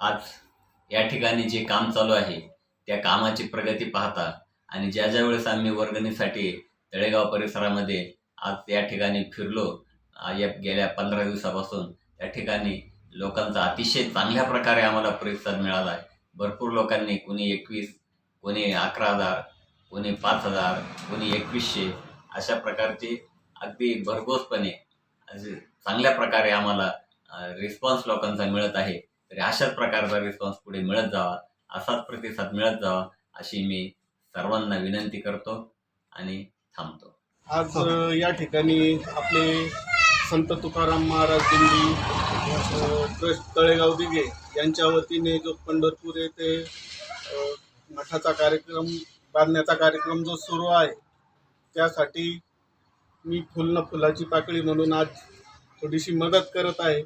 आज या ठिकाणी जे काम चालू आहे त्या कामाची प्रगती पाहता आणि ज्या ज्या वेळेस आम्ही वर्गणीसाठी तळेगाव परिसरामध्ये आज या ठिकाणी फिरलो या गेल्या पंधरा दिवसापासून त्या ठिकाणी लोकांचा अतिशय चांगल्या प्रकारे आम्हाला प्रतिसाद मिळाला आहे. भरपूर लोकांनी कोणी एकवीस कोणी अकरा हजार कोणी पाच हजार कोणी एकवीसशे अशा प्रकारचे अगदी भरघोसपणे चांगल्या प्रकारे आम्हाला रिस्पॉन्स लोकांचा मिळत आहे. तरी अशाच प्रकारचा रिस्पॉन्स पुढे मिळत जावा. असाच प्रतिसाद मिळत जावा अशी मी सर्वांना विनंती करतो आणि थांबतो. आज या ठिकाणी आपले संत तुकाराम महाराज दिंडी ट्रस्ट तळेगाव दिघे यांच्या वतीने जो पंढरपूर येथे मठाचा कार्यक्रम बांधण्याचा कार्यक्रम जो सुरू आहे त्यासाठी मी फुल फुलाची पाकळी म्हणून आज थोडीशी मदत करत आहे.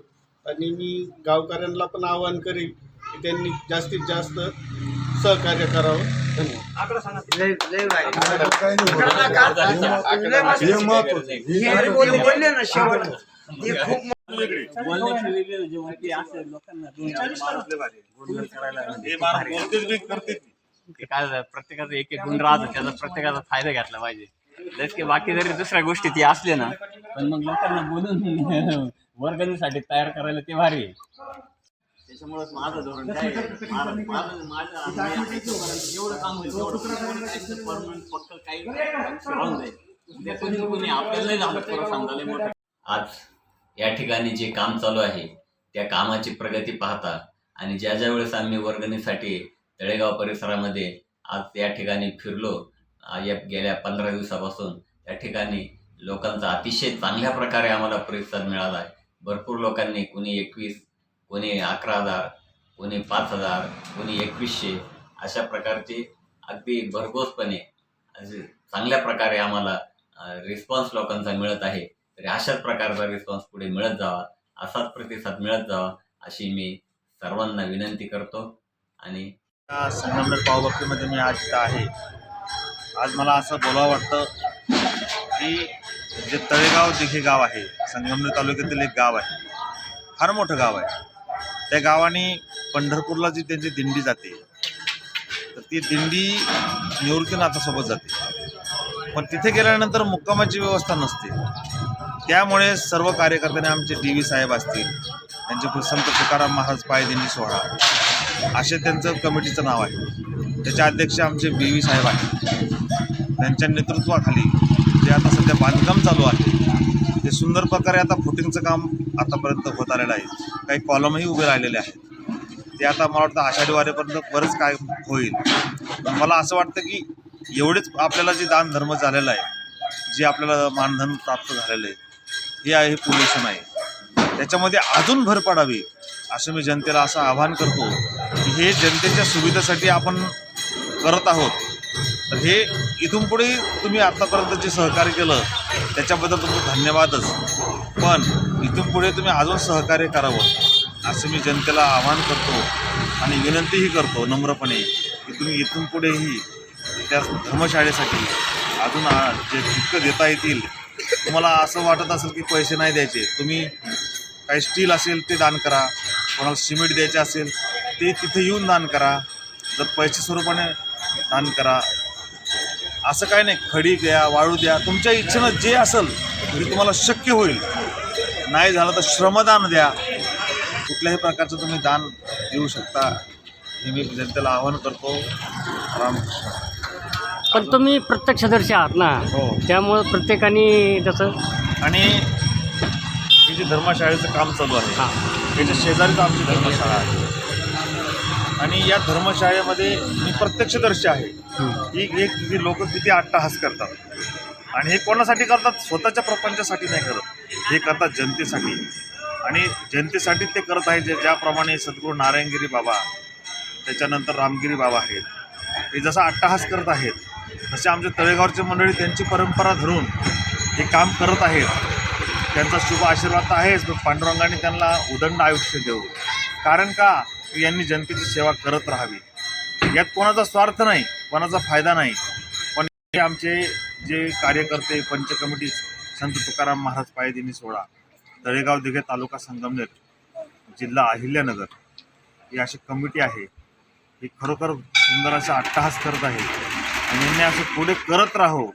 आणि मी गावकऱ्यांना पण आवाहन करीन की त्यांनी जास्तीत जास्त सहकार्य करावं. धन्यवाद प्रत्येकाचा एक एक गुण राहतो. त्याचा प्रत्येकाचा फायदा घेतला पाहिजे. जस की बाकी जरी दुसऱ्या गोष्टी ती असले ना पण मग लोकांना बोलून वर्गणीसाठी तयार करायला ते भारी आहे. त्याच्यामुळेच माझं धोरण काय आहे, माझं- माझं जेवढं काम होईल तेवढं परमनंट फक्त काही राहून जाईल. उद्या कोणी कोणी आपल्याला नाही झालं मोठं. आज या ठिकाणी जे काम चालू आहे त्या कामाची प्रगती पाहता आणि ज्या ज्या वेळेस आम्ही वर्गणीसाठी तळेगाव परिसरामध्ये आज या ठिकाणी फिरलो या गेल्या पंधरा दिवसापासून त्या ठिकाणी लोकांचा अतिशय चांगल्या प्रकारे आम्हाला प्रतिसाद मिळाला आहे. भरपूर लोकांनी कोणी एकवीस कोणी अकरा हजार कोणी पाच हजार कोणी एकवीसशे अशा प्रकारचे अगदी भरघोसपणे असे चांगल्या प्रकारे आम्हाला रिस्पॉन्स लोकांचा मिळत आहे. तरी अशाच प्रकारचा रिस्पॉन्स पुढे मिळत जावा असाच प्रतिसाद मिळत जावा अशी मी सर्वांना विनंती करतो. आणि संगमनेर पावभक्तीमध्ये मी आज आहे. आज मला असं बोलावं वाटतं की जे तळेगाव दिघे गाव आहे संगमनेर तालुक्यातील एक गाव आहे फार मोठं गाव आहे. त्या गावाने पंढरपूरला जी त्यांची दिंडी जाते तर ती दिंडी निवृत्तीनाथासोबत जाते. पण तिथे गेल्यानंतर मुक्कामाची व्यवस्था नसते. त्यामुळे सर्व कार्यकर्त्यांनी आमचे डी व्ही साहेब असतील त्यांचे संत तुकाराम महाराज पायदिंडी सोहळा असे त्यांचं कमिटीचं नाव आहे. त्याचे अध्यक्ष आमचे बी व्ही साहेब आहेत. त्यांच्या नेतृत्वाखाली जे आता सध्या बांधकाम चालू आहे ते सुंदर प्रकारे आता फुटिंगचं काम आतापर्यंत होत आलेलं आहे. काही कॉलमही उभे राहिलेले आहेत. ते आता मला वाटतं आषाढी वारेपर्यंत बरंच काय होईल. मला असं वाटतं की एवढेच आपल्याला जे दान धर्म झालेलं आहे जे आपल्याला मानधन प्राप्त झालेलं आहे हे आहे हे आहे. त्याच्यामध्ये अजून भर पडावी असं मी जनतेला असं आवाहन करतो की हे जनतेच्या सुविधेसाठी आपण करत आहोत. तर हे इथून पुढे तुम्ही आत्तापर्यंत जे सहकार्य केलं त्याच्याबद्दल तुमचं धन्यवादच. पण इथून पुढे तुम्ही अजून सहकार्य करावं असं मी जनतेला आवाहन करतो आणि विनंतीही करतो नम्रपणे की तुम्ही इथून पुढेही त्या धर्मशाळेसाठी अजून जे जितकं देता येतील तुम्हाला असं वाटत असेल की पैसे नाही द्यायचे तुम्ही काही स्टील असेल ते दान करा कोणाला सिमेंट द्यायचे असेल ते तिथे येऊन दान करा जर पैसे स्वरूपाने दान करा असं काय नाही खडी द्या वाळू द्या. तुमच्या इच्छेनं जे असेल ते तुम्हाला शक्य होईल. नाही झालं तर श्रमदान द्या. कुठल्याही प्रकारचं तुम्ही दान देऊ शकता. हे मी जनतेला आवाहन करतो. रामकृष्ण. पण तुम्ही प्रत्यक्षदर्शी आहात ना. हो. त्यामुळं प्रत्येकाने जसं आणि हे जे धर्मशाळेचं काम चालू आहे हां. त्याच्या शेजारीच आमची धर्मशाळा आहे आणि या धर्मशाळेमध्ये मी प्रत्यक्षदर्शी आहे. ही एक लोक किती अट्टहास करतात. आणि हे कोणासाठी करतात? स्वतःच्या प्रपंचासाठी नाही करत. हे करतात जनतेसाठी. आणि जनतेसाठी ते करत आहे जे ज्याप्रमाणे सद्गुरू नारायणगिरी बाबा त्याच्यानंतर रामगिरी बाबा आहेत. हे जसा अट्टहास करत आहेत तसे आमच्या तळेगावचे मंडळी त्यांची परंपरा धरून हे काम करत आहेत. त्यांचा शुभ आशीर्वाद तर आहेच पण पांडुरंगाने त्यांना उदंड आयुष्य देऊ. कारण का? यांनी जनतेची सेवा करत राहावी. यात कोणाचा स्वार्थ नाही कोणाचा फायदा नाही. पण हे आमचे जे कार्यकर्ते पंच कमिटी संत तुकाराम महाराज पायदिनी सोहळा तळेगाव दिघे तालुका संगमनेर जिल्हा अहिल्यानगर ही अशी कमिटी आहे. ही खरोखर सुंदर असा अट्टहास करत आहे. आणि यांनी असं पुढे करत राहो.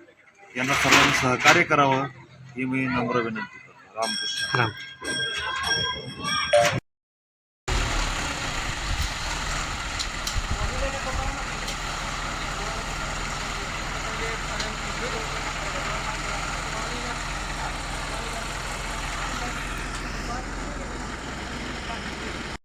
यांना सर्वांनी सहकार्य करावं ही मी नम्र विनंती करतो. रामकृष्ण. राम. Thank.